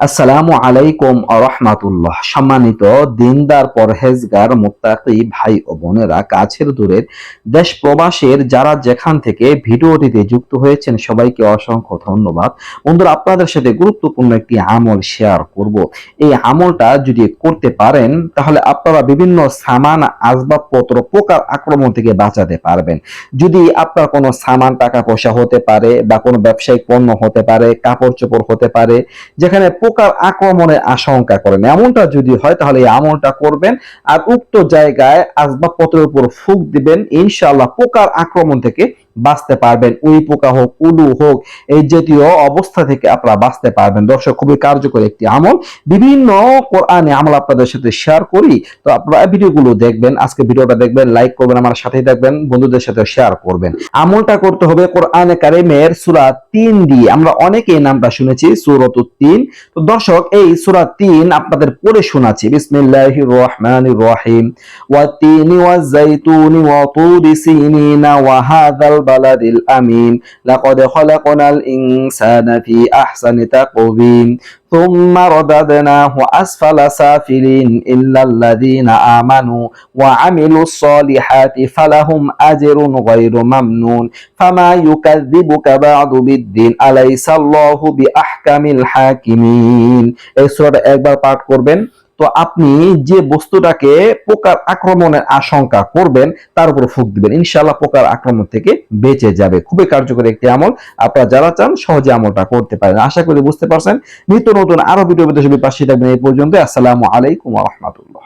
আসসালামু আলাইকুম রহমাতুল্লাহ সম্মানিত দিনদার, পরহেজগার, মুত্তাকি ভাই ও বোনেরা, কাছের দূরের দেশ প্রবাসের যারা যেখান থেকে ভিডিওটিতে যুক্ত হয়েছেন, সবাইকে অসংখ্য ধন্যবাদ। বন্ধুরা, আপনাদের সাথে গুরুত্বপূর্ণ একটি আমল শেয়ার করব। এই আমলটা যদি করতে পারেন, তাহলে আপনারা বিভিন্ন সামান, আসবাবপত্র পোকার আক্রমণ থেকে বাঁচাতে পারবেন। যদি আপনার কোনো সামান, টাকা পয়সা হতে পারে বা কোনো ব্যবসায়িক পণ্য হতে পারে, কাপড় চোপড় হতে পারে, যেখানে পোকার আক্রমণের আশঙ্কা করেন। এমনটা যদি হয়, তাহলে এই আমলটা করবেন আর উক্ত জায়গায় আসবাবপত্রের উপর ফুক দিবেন। ইনশাআল্লাহ, পোকার আক্রমণ থেকে বাঁচতে পারবেন। উই পোকা হোক উলু হোক, এই জাতীয় অবস্থা থেকে আপনারা বাঁচতে পারবেন। দর্শক, খুবই কার্যকর একটি আমল। বিভিন্ন কোরআনে আমল আপনাদের সাথে শেয়ার করি। তো আপনারা ভিডিওগুলো দেখবেন, আজকে ভিডিওটা দেখবেন লাইক করবেন, আমার সাথেই দেখবেন বন্ধুদের সাথে শেয়ার করবেন। আমলটা করতে হবে কোরআনে কারিমের সূরা 3 দিয়ে। আমরা অনেকে নামটা শুনেছি সূরাতুত 3 তো দর্শক, এই সূরা তিন আপনাদের পড়ে শোনাচ্ছি। বিসমিল্লাহির রহমানির রহিম। ওয়াতিনি ওয়াজাইতুনি ওয়া তুরি সিনিনা ওয়া হাযাল বালাদিল আমিন লাকাদ খালাকনাল ইনসানা ফি আহসানি তাকওয়িম ثم رددناه أسفل سافلين إلا الذين آمنوا وعملوا الصالحات فلهم أجر غير ممنون فما يكذبك بعد بالدين أليس الله بأحكم الحاكمين এই সূরাটা একবার পাঠ করবেন তো আপনি যে বস্তুটাকে পোকার আক্রমণের আশঙ্কা করবেন, তার উপর ফুক দিবেন। ইনশাআল্লাহ পোকার আক্রমণ থেকে বেঁচে যাবে। খুবই কার্যকরী একটি আমল। আপনারা যারা চান, সহজে আমলটা করতে পারেন। আশা করি বুঝতে পারছেন। নিত্য নতুন আরও ভিডিও বিদেশে পাশে থাকবেন। এই পর্যন্ত আসসালামু আলাইকুম রহমতুল্লাহ।